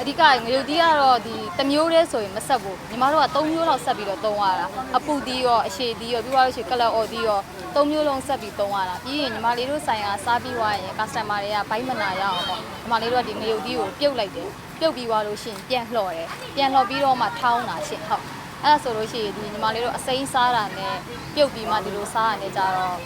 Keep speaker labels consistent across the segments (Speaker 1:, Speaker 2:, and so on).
Speaker 1: အဓိကငရုတ်တီးကတော့ဒီတစ်မျိုးတည်းဆိုရင်မဆက်ဘူးညီမတို့က၃မျိုးလောက်ဆက်ပြီးတော့သုံးရတာအပူတီးရောအရှည်တီးရောပြီးသွားလို့ရှိရင်ကလပ်အော်တီးရော၃မျိုးလုံးဆက်ပြီးသုံးရတာပြီးရင်ညီမလေးတို့ဆိုင်ကစားပြီးသွားရင် customer တွေကဘိုက်မနာရအောင်ပေါ့ညီမလေးတို့ကဒီငရုတ်တီးကိုပြုတ်လိုက်တယ်ပြုတ်ပြီးသွားလို့ရှိရင်ပြန်လှော်တယ်ပြန်လှော်ပြီးတော့မှထောင်းတာရှင့်ဟုတ်အဲ့ဒါဆိုလို့ရှိရင်ဒီညီမလေးတို့အစိမ်းစားတာနဲ့ပြုတ်ပြီးမှဒီလိုစားရတယ်ကြတော့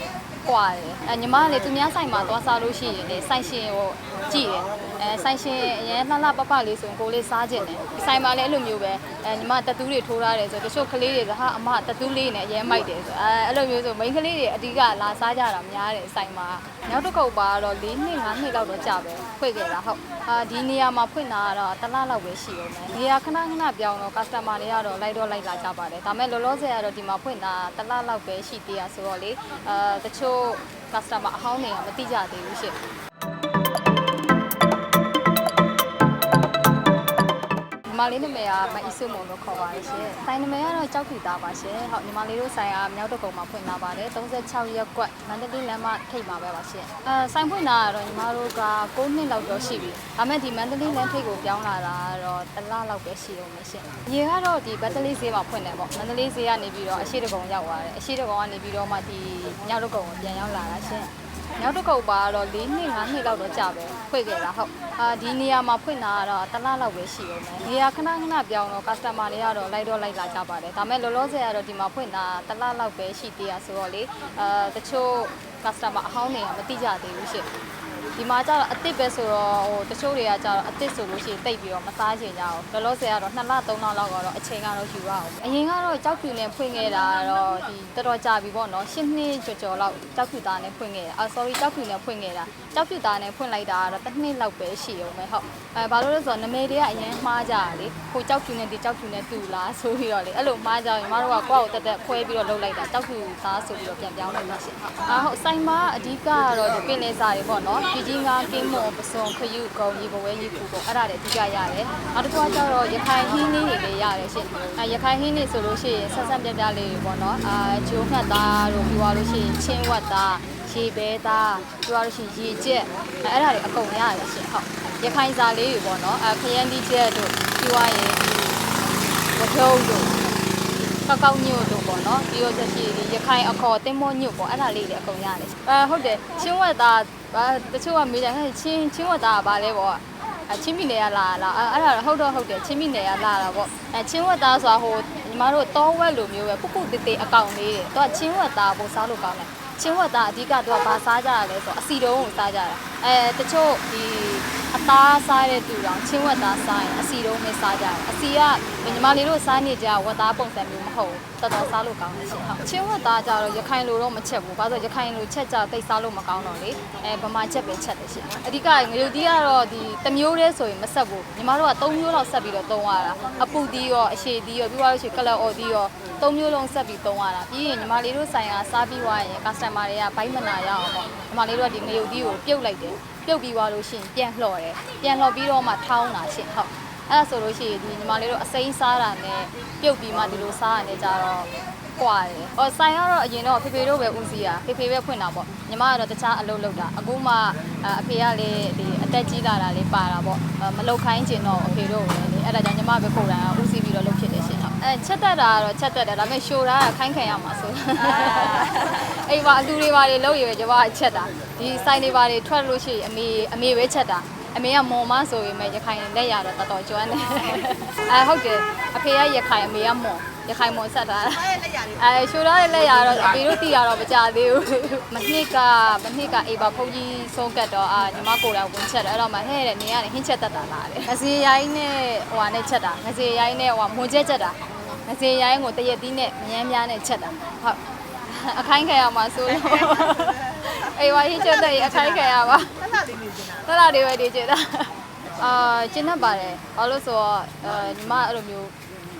Speaker 1: ကွာတယ်အဲညီမကလေသူများဆိုင်မှာသွားစားလို့ရှိရင်လေဆိုင်ရှင်ဟို ကြည့်တယ်အဲဆိုင်ရှင်အရင်လှလှပပလေးဆိုရင်ကိုလေးစားခြင်းတယ်ဒီဆိုင်မှာလည်းအဲ့လိုမျိုးပဲအဲညီမတက်တူးတွေထိုးထားတယ်ဆိုတချို့ကလေးတွေကဟာအမတက်တူးလေးနဲ့အရင်မိုက်တယ်ဆိုအဲအဲ့လိုမျိုးဆိုမိန်းကလေးတွေအဓိကလာစားကြတာများတယ်ဆိုင်မှာနောက်တစ်ခုပါတော့၄နှစ်၅နှစ်လောက်တော့ကြာပဲဖွင့်ခဲ့တာဟုတ်အာဒီနေရာမှာဖွင့်တာကတော့တစ်လလောက်ပဲရှိအောင်မယ်နေရာခဏခဏပြောင်းတော့ customer တွေကတော့လိုက်တော့လိုက်လာကြပါတယ်ဒါပေမဲ့လောလောဆယ်ကတော့ဒီမှာဖွင့်တာတစ်လလောက်ပဲရှိသေးရဆိုတော့လေအာတချို့ customer အဟောင်းတွေကမသိကြသေးဘူးရှင့် မလေးနာမည်ကမအီဆုမုံလို့ခေါ်ပါတယ်ရှင်။ဆိုင်နာမည်ကတော့ကြောက်ဖြူသားပါရှင်။ဟုတ်ညီမလေးတို့ဆိုင်ကမြောက်တကုံမှာဖွင့်လာပါတယ်36ရက်ကွက်မန္တလေးလမ်းမထိပ်မှာပဲပါရှင်။အဲဆိုင်ဖွင့်လာကတော့ညီမတို့က9နှစ်လောက်တော့ရှိပြီ။ဒါမဲ့ဒီမန္တလေးလမ်းထိပ်ကိုပြောင်းလာတာကတော့တစ်လလောက်ပဲရှိအောင်ရှင်။ရေကတော့ဒီဘတ်တလေးဈေးမှာဖွင့်တယ်ပေါ့။မန္တလေးဈေးကနေပြီးတော့အရှိတကုံရောက်သွားတယ်။အရှိတကုံကနေပြီးတော့မှဒီမြောက်တကုံကိုပြန်ရောက်လာတာရှင်။နောက်တစ်ခုပါတော့၄နှစ်၅နှစ်လောက်တော့ကြာပဲ ဖွင့်ခဲ့တာဟုတ်အာဒီနေရာမှာဖွင့်တာကတော့တစ်လလောက်ပဲရှိအောင်မယ်နေရာခဏခဏပြောင်းတော့ customer တွေကတော့လိုက်တော့လိုက်လာကြပါတယ်ဒါပေမဲ့လောလောဆယ်ကတော့ဒီမှာဖွင့်တာတစ်လလောက်ပဲရှိသေးရဆိုတော့လေအာတချို့ customer အဟောင်းတွေကမသိကြသေးဘူးရှင့် ဒီမှာကျတော့အစ်စ်ပဲဆိုတော့ဟိုတချို့တွေကကျတော့အစ်စ်ဆိုလို့ရှိရင်တိတ်ပြီးတော့မစားချင်ကြအောင်လောလောဆယ်ကတော့2လ3လလောက်ကတော့အချိန်ကတော့ယူရအောင်အရင်ကတော့ကြောက်ဖြူနဲ့ဖွင့်ခဲ့တာတော့ဒီတော်တော်ကြာပြီပေါ့နော်10နှစ်ကျော်ကျော်လောက်ကြောက်ဖြူသားနဲ့ဖွင့်ခဲ့တာအာ sorry ကြောက်ဖြူနဲ့ဖွင့်ခဲ့တာကြောက်ဖြူသားနဲ့ဖွင့်လိုက်တာကတော့တစ်နှစ်လောက်ပဲရှိအောင်ပဲဟုတ်အဲဘာလို့လဲဆိုတော့နမေတွေကအရင်မှားကြတာလေဟိုကြောက်ဖြူနဲ့ဒီကြောက်ဖြူနဲ့တူလားဆိုပြီးတော့လေအဲ့လိုမှားကြရင်ညီမတို့ကကိုယ့်ကိုတက်တက်ခွဲပြီးတော့လုပ်လိုက်တာကြောက်ဖြူသားဆိုပြီးတော့ပြန်ပြောင်းလိုက်ပါရှင်ဟုတ်အာဟုတ်ဆိုင်မှာအဓိကကတော့ဒီပင်လယ်စာတွေပေါ့နော်ဒီကြီးငါကင်းမွန်ပစုံခရုကုံရေဘဝဲရေကူပေါ့အဲ့ဒါတွေအဓိကရတယ်နောက်တစ်ခုကကျတော့ရခိုင်ဟင်းလေးတွေလည်းရတယ်ရှင်အဲရခိုင်ဟင်းလေးဆိုလို့ရှိရင်ဆက်ဆက်ပြပြလေးတွေပေါ့နော်အာဂျိုးငှက်သားတို့ပြောရလို့ရှိရင်ချင်းဝက်သားရေဘဲသားပြောရလို့ရှိရင်ရေကျက်အဲအဲ့ဒါတွေအကုန်ရတယ်ရှင်ဟုတ်ရခိုင်စာလေးတွေပေါ့နော်အဲခရမ်းဒီကျက်တို့ပြောရရင်ဒီဝထုံးတို့ ကောက်ကောက်ညို့တို့ပေါ့နော်ပြီးတော့ချက်ရှိဒီရခိုင်အခေါ်တင်မောညို့ပေါ့အဲ့ဒါလေးတွေအကုန်ရတယ်အဲဟုတ်တယ်ချင်းဝက်သားတချို့ကမေးတယ်ဟဲ့ချင်းချင်းဝက်သားကဘာလဲပေါ့အချင်းမိနယ်ကလာလာအဲ့ဒါဟုတ်တော့ဟုတ်တယ်ချင်းမိနယ်ကလာတာပေါ့အဲချင်းဝက်သားဆိုတာဟိုညီမတို့တောဝက်လိုမျိုးပဲပုပုတေးသေးအကောင်လေးတွေသူကချင်းဝက်သားပို့စားလို့ကောင်းတယ်ချင်းဝက်သားအဓိကသူကဘာစားကြတာလဲဆိုတော့အစီတုံးကိုစားကြတာ အဲတချို့ဒီအသားစားတဲ့သူတောင်ချင်းဝက်သားစားရင်အစီတုံးပဲစားကြတယ်အစီကညီမလေးတို့စားနေကြဝက်သားပုံစံမျိုးမဟုတ်ဘူးတော်တော်စားလို့ကောင်းတယ်ရှင်ဟုတ်ချင်းဝက်သားကြတော့ရခိုင်လိုတော့မချက်ဘူးဘာလို့ရခိုင်လိုချက်ကြတိတ်စားလို့မကောင်းတော့လေအဲဗမာချက်ပဲချက်တယ်ရှင်အဓိကငရုတ်တီးကတော့ဒီတစ်မျိုးတည်းဆိုရင်မဆက်ဘူးညီမတို့က၃မျိုးလောက်ဆက်ပြီးတော့သုံးရတာအပူတီးရောအရှည်တီးရောပြီးသွားလို့ရှိရင်ကလပ်အော်တီးရော၃မျိုးလုံးဆက်ပြီးသုံးရတာပြီးရင်ညီမလေးတို့ဆိုင်ကစားပြီးသွားရင် customer တွေကဘိုက်မနာရအောင်ပေါ့ညီမလေးတို့ကဒီငရုတ်တီးကိုပြုတ်လိုက်တယ်ပြုတ်ပြီးသွားလို့ရှိရင်ပြန်လှော်တယ်ပြန်လှော်ပြီးတော့မှထောင်းတာရှင်ဟုတ်အဲ့ဒါဆိုလို့ရှိရင်ဒီညီမလေးတို့အစိမ်းစားတာနဲ့ပြုတ်ပြီးမှဒီလိုစားရတယ်ကြတော့ကွာတယ်။အော်ဆိုင်ကတော့အရင်တော့ဖေဖေတို့ပဲဦးစီးတာဖေဖေပဲဖွင့်တာပေါ့။ညီမကတော့တခြားအလုပ်လုပ်တာအခုမှအဖေကလည်းဒီအတက်ကြီးလာတာလေးပါတာပေါ့။မလောက်ခိုင်းချင်တော့အဖေတို့ပဲလေအဲ့ဒါကြောင့်ညီမပဲကိုယ်တိုင်ဦးစီးပြီးတော့လုပ်ဖြစ်တယ်ရှင်။ အဲချက်တက်တာကတော့ချက်တက်တယ်ဒါပေမဲ့ရှိုတာကခိုင်းခံရမှာဆို။အိမ်မှာအလူတွေပါတွေလုပ်ရပဲညီမကချက်တာဒီဆိုင်တွေပါတွေထွက်လို့ရှိရင်အမေအမေပဲချက်တာအမေကမော်မဆိုရင်မဲ့ရခိုင်လက်ရတော့တော်တော်ကျွမ်းတယ်အဲဟုတ်တယ်အဖေကရခိုင်အမေကမော်ရခိုင်မော်ဆက်တာအဲရှိုထားတဲ့လက်ရတော့အဖေတို့တီရတော့မကြသေးဘူးမနှစ်ကမနှစ်ကအေးပါဖုန်ကြီးဆုံးကတ်တော့အာညီမကိုယ်တိုင်ဝင်ချက်တယ်အဲ့တော့မှဟဲ့တဲ့နေရတယ်ဟင်းချက်တက်တာလားတဲ့ငစီရိုင်းနဲ့ဟိုဟာနဲ့ချက်တာငစီရိုင်းနဲ့ဟိုဟာမွန်ချက်ချက်တာ ငစီရိုင်းကိုတရက်သီးနဲ့မြန်းမြန်းနဲ့ချက်တာဟုတ်အခိုင်းခံရမှာဆိုလို့အေးဝါဟင်းချက်တဲ့အခိုင်းခံရပါတော်လာတွေပဲနေချင်တာ အာကျင်းတတ်ပါတယ်ဘာလို့ဆိုတော့အဲညီမအဲ့လိုမျိုး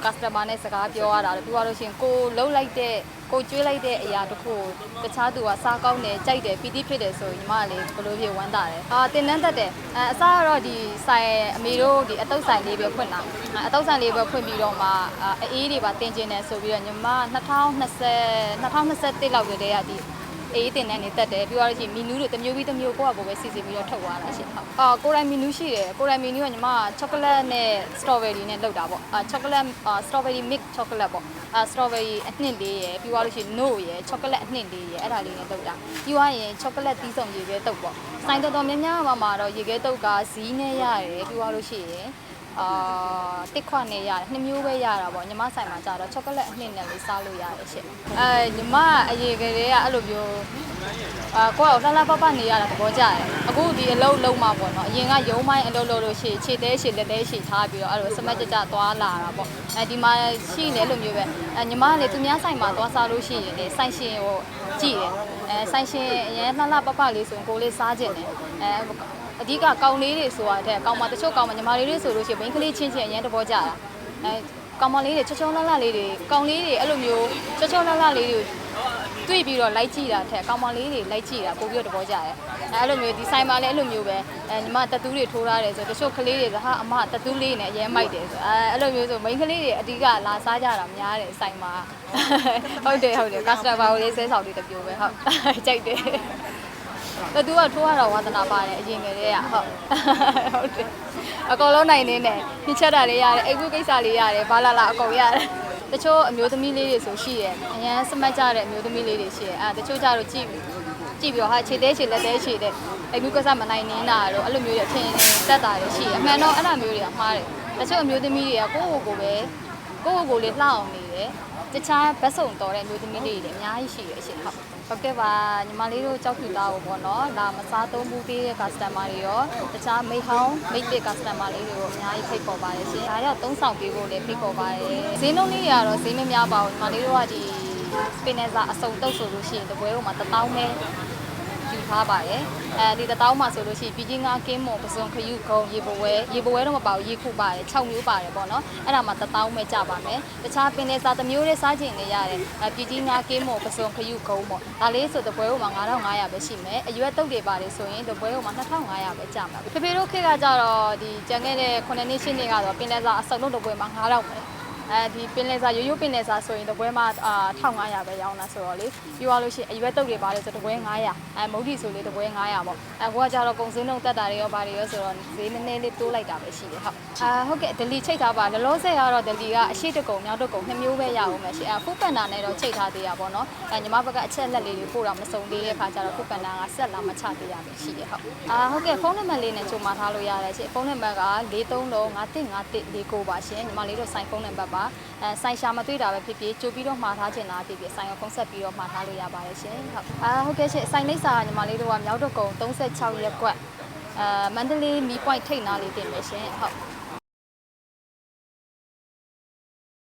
Speaker 1: customer နဲ့စကားပြောရတာပြီးသွားလို့ရှိရင်ကိုလှုပ်လိုက်တဲ့ကိုကျွေးလိုက်တဲ့အရာတခုကိုတခြားသူကစားကောင်းတယ်ကြိုက်တယ်ပီတိဖြစ်တယ်ဆိုရင်ညီမကလေဘယ်လိုဖြစ်ဝမ်းသာတယ်အာတင်တန်းတက်တယ်အဲအစားကတော့ဒီဆိုင်အမေတို့ဒီအတုပ်ဆိုင်လေးပဲဖွင့်တာအတုပ်ဆိုင်လေးပဲဖွင့်ပြီးတော့မှအေးတွေပါတင်ကျင်တယ်ဆိုပြီးတော့ညီမ2020 2021လောက်ကတည်းကဒီ အေးတင်တဲ့နေတက်တယ်ပြီးတော့ရှင်မီနူးတွေတစ်မျိုးပြီးတစ်မျိုးကိုယ့်အကိုပဲစီစဉ်ပြီးတော့ထုတ်သွားတာရှင်ဟုတ်အာကိုရိုင်မီနူးရှိတယ်ကိုရိုင်မီနူးကညီမချောကလက်နဲ့စတော်ဘယ်ရီနဲ့လုပ်တာပေါ့အာချောကလက်အာစတော်ဘယ်ရီမစ်ချောကလက်ပေါ့အာစတော်ဘယ်ရီအနှစ်လေးရယ်ပြီးတော့လို့ရှိရင် no ရယ်ချောကလက်အနှစ်လေးရယ်အဲ့ဒါလေးနဲ့လုပ်တာပြီးသွားရင်ချောကလက်တီးစုံရေခဲတုပ်ပေါ့ဆိုင်တော်တော်များများမှာမှာတော့ရေခဲတုပ်ကဇီးနဲ့ရတယ်ပြီးသွားလို့ရှိရင် အာတစ်ခွနဲ့ရတယ်နှစ်မျိုးပဲရတာပေါ့ညီမဆိုင်မှာကြတော့ချောကလက်အနှစ်နဲ့လေးစားလို့ရတယ်ရှင့်အဲညီမအရေးကလေးကအဲ့လိုမျိုးအာကိုယ့်ကိုလှလှပပနေရတာသဘောကျတယ်အခုဒီအလုံးလုံးမှာပေါ့နော်အရင်ကရုံးမိုင်းအလုံးလုံးလို့ရှိခြေသေးခြေလက်သေးခြေထားပြီးတော့အဲ့လိုစမတ်ကြကြသွားလာတာပေါ့အဲဒီမှာရှိနေလို့မျိုးပဲအဲညီမကလေသူများဆိုင်မှာသွားစားလို့ရှိရင်လေဆိုင်ရှင်ဟိုကြည့်တယ်အဲဆိုင်ရှင်အရင်လှလှပပလေးဆိုရင်ကိုလေးစားကျင်တယ်အဲ အဓိကကောင်းလေးတွေဆိုတာတဲ့ကောင်းမတချို့ကောင်းမညီမလေးတွေဆိုလို့ရှိရင်ဘိန်းကလေးချင်းချင်းအရင်တဘောကြတာအဲကောင်းမလေးတွေချောချောလှလှလေးတွေကောင်းလေးတွေအဲ့လိုမျိုးချောချောလှလှလေးတွေတွေ့ပြီးတော့လိုက်ကြည့်တာထက်ကောင်းမလေးတွေလိုက်ကြည့်တာပို့ပြီးတော့တဘောကြတယ်အဲအဲ့လိုမျိုးဒီဆိုင်မှာလည်းအဲ့လိုမျိုးပဲအဲညီမတက်တူးတွေထိုးထားတယ်ဆိုတချို့ကလေးတွေဆိုဟာအမတက်တူးလေးနဲ့အရင်မိုက်တယ်ဆိုအဲအဲ့လိုမျိုးဆိုမိန်းကလေးတွေအဓိကလာစားကြတာများတယ်ဆိုင်မှာဟုတ်တယ်ဟုတ်တယ် customer ကိုလေးဆဲဆောင်လေးတစ်ပြိုပဲဟုတ်ကြိုက်တယ်။ တူကထိုးရတော့ဝါသနာပါတယ်အရင်ကတည်းကဟုတ်။ဟုတ်တယ်။အကုန်လုံးနိုင်နေတယ်။ပြချက်တာလေးရတယ်။အိတ်ကူကိစ္စလေးရတယ်။ဘာလာလာအကုန်ရတယ်။တချို့အမျိုးသမီးလေးတွေဆိုရှိတယ်။အရန်စမတ်ကြတဲ့အမျိုးသမီးလေးတွေရှိတယ်။အဲတချို့ကြတော့ကြည့်ကြည့်ပြီးတော့ဟာခြေသေးခြေလက်သေးခြေတဲ့အိတ်ကူကိစ္စမနိုင်နေတာတော့အဲ့လိုမျိုးတွေအထင်တက်တာတွေရှိတယ်။အမှန်တော့အဲ့လိုမျိုးတွေကမှားတယ်။တချို့အမျိုးသမီးတွေကကိုယ့်ကိုယ်ကိုပဲကိုယ့်ကိုယ်ကိုလေးလှအောင်နေတယ်။တခြားဘက်စုံတော်တဲ့အမျိုးသမီးလေးတွေလည်းအများကြီးရှိရအရှိဟုတ် ဟုတ်ကဲ့ပါညီမလေးတို့ကြောက်ဖြူသားကိုပေါ့နော်ဒါမစားသုံးဘူးပေးတဲ့ customer တွေရောတခြားမိတ်ဟောင်းမိတ်ပစ် customer လေးတွေကိုအများကြီးဖိတ်ခေါ်ပါတယ်ရှင်ဒါရောက်သုံးဆောင်ပေးဖို့လည်းဖိတ်ခေါ်ပါတယ်ဈေးနှုန်းလေးတွေကတော့ဈေးမများပါဘူးညီမလေးတို့ကဒီပင်နေစာအစုံတုပ်ဆိုလို့ရှိရင်တပွဲပေါ်မှာ1000ပဲယူ ထားပါတယ်အဲဒီတတောင်းမှဆိုလို့ရှိရင်ပြည်ကြီးငါကင်းမွန်ပစုံခယူခုံရေဘဝဲရေဘဝဲတော့မပါဘူးရေခုပါတယ်6မျိုးပါတယ်ပေါ့နော်အဲ့ဒါမှတတောင်းပဲကြပါမယ်တခြားပင်နေစာတစ်မျိုးလေးစားချင်နေရတယ်အဲပြည်ကြီးငါကင်းမွန်ပစုံခယူခုံပေါ့ဒါလေးဆိုတပွဲပေါ်မှာ9500ပဲရှိမယ်အရွက်တုပ်တွေပါတယ်ဆိုရင်တပွဲပေါ်မှာ2500ပဲကြမှာဖေဖေတို့ခေတ်ကကြတော့ဒီကြံခဲ့တဲ့9နှစ်10နှစ်ကတော့ပင်နေစာအစုံလုံးတပွဲမှာ9000ပဲ အဲဒီပင်လယ်စာရိုးရိုးပင်လယ်စာဆိုရင်တပွဲမှာအာ1500ပဲရောင်းတာဆိုတော့လေပြီးသွားလို့ရှိရင်အရွက်တုပ်တွေပါတယ်ဆိုတပွဲ900အဲမုတ်တီဆိုလေတပွဲ900ပေါ့အဲကိုကကြတော့ကုံစင်းလုံးတက်တာတွေရောပါတယ်ရောဆိုတော့ဈေးနည်းနည်းလေးတိုးလိုက်တာပဲရှိတယ်ဟုတ်အာဟုတ်ကဲ့ဒလီချိတ်ထားပါလောလောဆယ်ကတော့ဒလီကအရှိတကုံမြောက်တကုံနှစ်မျိုးပဲရအောင်မယ်ရှိအဲဖူပန်တာနဲ့တော့ချိတ်ထားသေးရပါတော့အဲညီမဘက်ကအချက်လက်လေးတွေပို့တော့မစုံသေးတဲ့ခါကျတော့ဖူပန်တာကဆက်လာမချသေးရပဲရှိတယ်ဟုတ်အာဟုတ်ကဲ့ဖုန်းနံပါတ်လေးနဲ့ချုပ်မထားလို့ရတယ်ရှိဖုန်းနံပါတ်က43535349ပါရှင်ညီမလေးတို့ဆိုင်ဖုန်းနံပါတ်ပါအဲဆိုင်ရှာမတွေ့တာပဲဖြစ်ဖြစ်ကြိုပြီးတော့မှားထားချင်တာဖြစ်ဖြစ်ဆိုင်ရောဖုန်းဆက်ပြီးတော့မှားထားလို့ရပါတယ်ရှင်ဟုတ်အာဟုတ်ကဲ့ရှင်ဆိုင်လိပ်စာကညီမလေးတို့ကမြောက်တော့ကုံ36ရက်ကွက်အဲမန္တလေးမီပွိုင့်ထိတ်နာလေးတင်မယ်ရှင်ဟုတ်